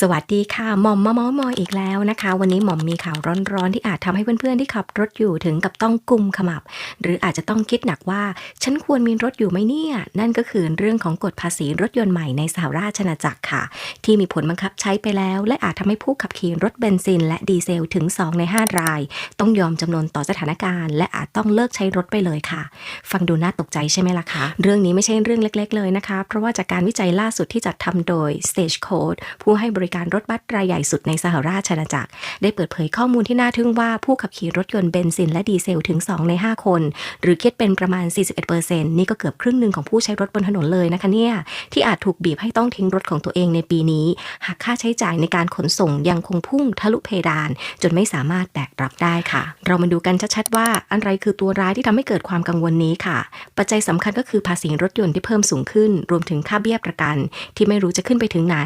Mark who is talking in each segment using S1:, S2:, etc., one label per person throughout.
S1: สวัสดีค่ะหม่อมมาเมาส์มอยอีกแล้วนะคะ วันนี้หม่อมมีข่าวร้อนๆ ที่อาจทำให้เพื่อนๆที่ขับรถอยู่ถึงกับต้องกุมขมับ หรืออาจจะต้องคิดหนักว่า ฉันควรมีรถอยู่ไหมเนี่ย นั่นก็คือเรื่องของกฎภาษีรถยนต์ใหม่ในสหราชอาณาจักรค่ะ ที่มีผลบังคับใช้ไปแล้ว และอาจทำให้ผู้ขับขี่รถเบนซิน และดีเซลถึง 2 ใน 5 ราย ต้องยอมจำนนต่อสถานการณ์ และอาจต้องเลิกใช้รถไปเลยค่ะ ฟังดูน่าตกใจใช่ไหมล่ะคะเรื่องนี้ไม่ใช่เรื่องเล็ก ๆ เลยนะคะ เพราะว่าจากการวิจัยล่าสุดที่จัดทำโดย Stagecoach ผู้ให้บริการรถบัสรายใหญ่สุดในสหราชอาณาจักร ได้เปิดเผยข้อมูลที่น่าทึ่งว่าผู้ขับขี่รถยนต์เบนซินและดีเซลถึง 2 ใน 5 คน หรือคิดเป็นประมาณ 41%นี่ก็เกือบครึ่งหนึ่งของผู้ใช้รถบนถนนเลยนะคะเนี่ยที่อาจถูกบีบให้ต้องทิ้งรถของตัวเองในปีนี้ หากค่าใช้จ่ายในการขนส่งยังคงพุ่งทะลุเพดาน จนไม่สามารถแบกรับได้ค่ะ เรามาดูกันชัดๆว่าอะไรคือตัวร้ายที่ทำให้เกิดความกังวลนี้ค่ะ ปัจจัยสำคัญก็คือภาษีรถยนต์ที่เพิ่มสูงขึ้น รวมถึงค่าเบี้ยประกัน ที่ไม่รู้จะขึ้นไปถึงไหน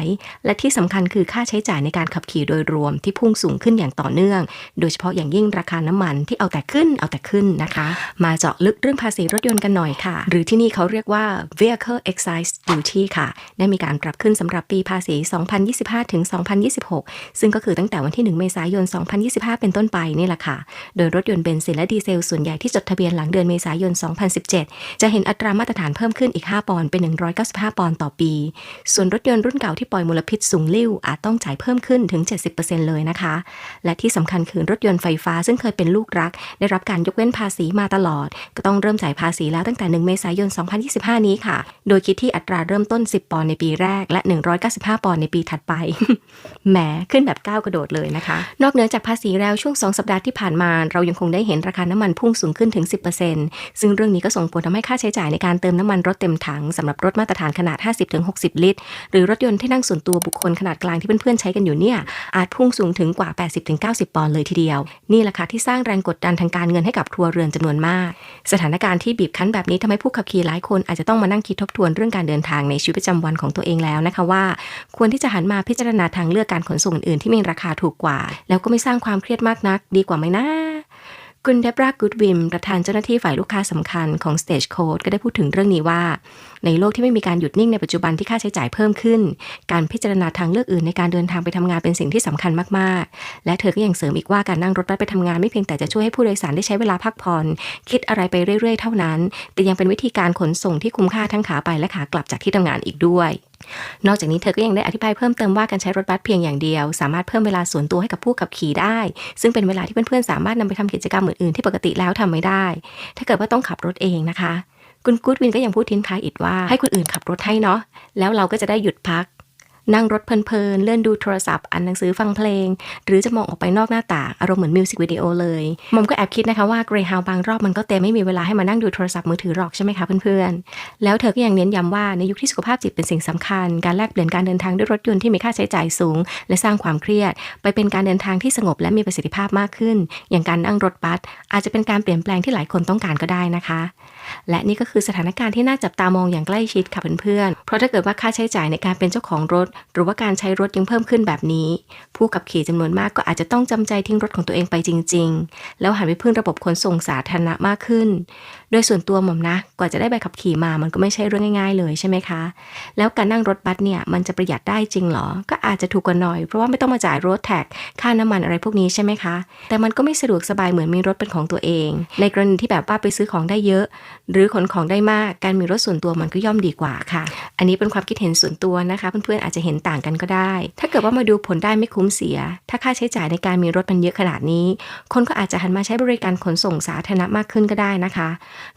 S1: และที่สำคัญคือค่าใช้จ่ายในการขับขี่โดยรวมที่พุ่งสูงขึ้นอย่างต่อเนื่อง โดยเฉพาะอย่างยิ่งราคาน้ำมันที่เอาแต่ขึ้นเอาแต่ขึ้นนะคะ มาเจาะลึกเรื่องภาษีรถยนต์กันหน่อยค่ะ หรือที่นี่เขาเรียกว่า vehicle excise duty ค่ะ ได้มีการปรับขึ้นสำหรับปีภาษี 2025 ถึง 2026 ซึ่งก็คือตั้งแต่วันที่ 1 เมษายน 2025 เป็นต้นไปนี่แหละค่ะ โดยรถยนต์เบนซินและดีเซลส่วนใหญ่ที่จดทะเบียนหลังเดือนเมษายน 2017 จะเห็นอัตรามาตรฐานเพิ่มขึ้นอีก 5 ปอนด์เป็น 195 ปอนด์ต่อปี ส่วนรถยนต์รุ่นเก่าที่ปล่อยมลพิษสูงลิ่วอาจต้องจ่ายเพิ่มขึ้นถึง 70%เลยนะคะ และที่สำคัญคือรถยนต์ไฟฟ้าซึ่งเคยเป็นลูกรัก ได้รับการยกเว้นภาษีมาตลอด ก็ต้องเริ่มจ่ายภาษีแล้วตั้งแต่ 1 เมษายน 2025 นี้ค่ะ โดยคิดที่อัตราเริ่มต้น 10 ปอนด์ในปีแรก และ 195 ปอนด์ในปีถัดไป แหมขึ้นแบบก้าวกระโดดเลยนะคะ นอกเหนือจากภาษีแล้วช่วง 2 สัปดาห์ที่ผ่านมา เรายังคงได้เห็นราคาน้ำมันพุ่งสูงขึ้นถึง 10%ซึ่งเรื่องนี้ก็ส่งผลทำให้ค่าใช้จ่ายในการเติมน้ำมันรถเต็มถังสำหรับรถมาตรฐานขนาด 50-60 ลิตร หรือรถยนต์ที่นั่งส่วนตัวบุคคลขนาดกลางที่เพื่อนๆใช้กันอยู่เนี่ยอาจพุ่งสูงถึงกว่า 80-90 ปอนด์เลยทีเดียว นี่แหละค่ะที่สร้างแรงกดดันทางการเงินให้กับครัวเรือนจำนวนมาก สถานการณ์ที่บีบคั้นแบบนี้ทำให้ผู้ขับขี่หลายคนอาจจะต้องมานั่งคิดทบทวนเรื่องการเดินทางในชีวิตประจำวันของตัวเองแล้วนะคะว่า ควรที่จะหันมาพิจารณาทางเลือกการขนส่งอื่นๆที่มีราคาถูกกว่า แล้วก็ไม่สร้างความเครียดมากนัก ดีกว่าไหมนะคุณเดบรากูดวิมประธานเจ้าหน้าที่ฝ่ายลูกค้าสำคัญของ Stagecoach ก็ได้พูดถึงเรื่องนี้ว่า ในโลกที่ไม่มีการหยุดนิ่งในปัจจุบันที่ค่าใช้จ่ายเพิ่มขึ้น การพิจารณาทางเลือกอื่นในการเดินทางไปทำงานเป็นสิ่งที่สำคัญมากๆ และเธอก็ยังเสริมอีกว่าการนั่งรถบัสไปทำงานไม่เพียงแต่จะช่วยให้ผู้โดยสารได้ใช้เวลาพักผ่อนคิดอะไรไปเรื่อย ๆ เท่านั้น แต่ยังเป็นวิธีการขนส่งที่คุ้มค่าทั้งขาไปและขากลับจากที่ทำงานอีกด้วยนอกจากนี้เธอก็ยังได้อธิบายเพิ่มเติมว่าการใช้รถบัสเพียงอย่างเดียว สามารถเพิ่มเวลาส่วนตัวให้กับผู้ขับขี่ได้ ซึ่งเป็นเวลาที่เพื่อนๆสามารถนำไปทำกิจกรรมอื่นๆที่ปกติแล้วทำไม่ได้ ถ้าเกิดว่าต้องขับรถเองนะคะ คุณกูดวินก็ยังพูดทิ้งท้ายอีกว่าให้คนอื่นขับรถให้เนาะแล้วเราก็จะได้หยุดพัก นั่งรถเพลินๆ เลื่อนดูโทรศัพท์อ่านหนังสือฟังเพลง หรือจะมองออกไปนอกหน้าต่าง อารมณ์เหมือนมิวสิกวิดีโอเลยมอมก็แอบคิดนะคะว่าเกรฮาวบางรอบมันก็เต็มไม่มีเวลาให้มานั่งดูโทรศัพท์มือถือหรอกใช่ไหมคะเพื่อนๆ แล้วเธอก็ยังเน้นย้ำว่าในยุคที่สุขภาพจิตเป็นสิ่งสำคัญ การแลกเปลี่ยนการเดินทางด้วยรถยนต์ที่มีค่าใช้จ่ายสูง และสร้างความเครียด ไปเป็นการเดินทางที่สงบและมีประสิทธิภาพมากขึ้น อย่างการนั่งรถบัสอาจจะเป็นการเปลี่ยนแปลงที่หลายคนต้องการก็ได้นะคะและนี่ก็คือสถานการณ์ที่น่าจับตามองอย่างใกล้ชิดค่ะเพื่อนๆ เพราะถ้าเกิดว่าค่าใช้จ่ายในการเป็นเจ้าของรถหรือว่าการใช้รถยังเพิ่มขึ้นแบบนี้ ผู้ขับขี่จำนวนมากก็อาจจะต้องจำใจทิ้งรถของตัวเองไปจริง ๆ แล้วหันไปพึ่งระบบขนส่งสาธารณะมากขึ้น โดยส่วนตัวหม่อมนะ กว่าจะได้ใบขับขี่มามันก็ไม่ใช่เรื่องง่ายๆ เลยใช่ไหมคะ แล้วการนั่งรถบัสเนี่ยมันจะประหยัดได้จริงหรอ ก็อาจจะถูกกว่าหน่อย เพราะว่าไม่ต้องมาจ่ายรถแท็กค่าน้ำมันอะไรพวกนี้ใช่ไหมคะ แต่มันก็ไม่สะดวกสบายเหมือนมีรถเป็นของตัวเอง ในกรณีที่แบบว่าไปซื้อของได้เยอะ หรือขนของได้มากการมีรถส่วนตัวมันก็ย่อมดีกว่าค่ะ อันนี้เป็นความคิดเห็นส่วนตัวนะคะเพื่อนๆอาจจะเห็นต่างกันก็ได้ ถ้าเกิดว่ามาดูผลได้ไม่คุ้มเสีย ถ้าค่าใช้จ่ายในการมีรถมันเยอะขนาดนี้ คนก็อาจจะหันมาใช้บริการขนส่งสาธารณะมากขึ้นก็ได้นะคะ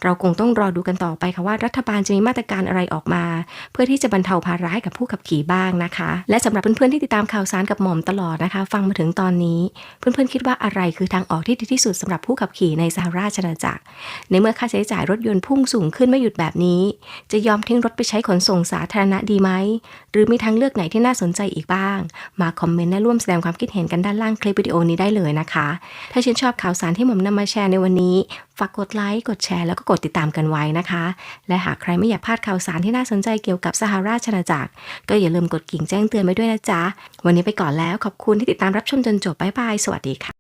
S1: เราคงต้องรอดูกันต่อไปค่ะว่ารัฐบาลจะมีมาตรการอะไรออกมา เพื่อที่จะบรรเทาภาระให้กับผู้ขับขี่บ้างนะคะ และสำหรับเพื่อนๆที่ติดตามข่าวสารกับหม่อมตลอดนะคะ ฟังมาถึงตอนนี้ เพื่อนๆคิดว่าอะไรคือทางออกที่ดีที่สุดสำหรับผู้ขับขี่ในสหราชอาณาจักร ในเมื่อค่าใช้จ่ายรถยนต์พุ่งสูงขึ้นไม่หยุดแบบนี้ จะยอมทิ้งรถไปใช้ขนส่งสาธารณะดีไหมหรือมีทางเลือกไหนที่น่าสนใจอีกบ้าง มาคอมเมนต์และร่วมแสดงความคิดเห็นกันด้านล่างคลิปวิดีโอนี้ได้เลยนะคะ ถ้าชื่นชอบข่าวสารที่หม่อมนำมาแชร์ในวันนี้ ฝากกดไลค์กดแชร์แล้วก็กดติดตามกันไว้นะคะ และหากใครไม่อยากพลาดข่าวสารที่น่าสนใจเกี่ยวกับสหราชอาณาจักรก็อย่าลืมกดกิ่งแจ้งเตือนไปด้วยนะจ๊ะวันนี้ไปก่อนแล้วขอบคุณที่ติดตามรับชมจนจบบ๊ายบายสวัสดีค่ะ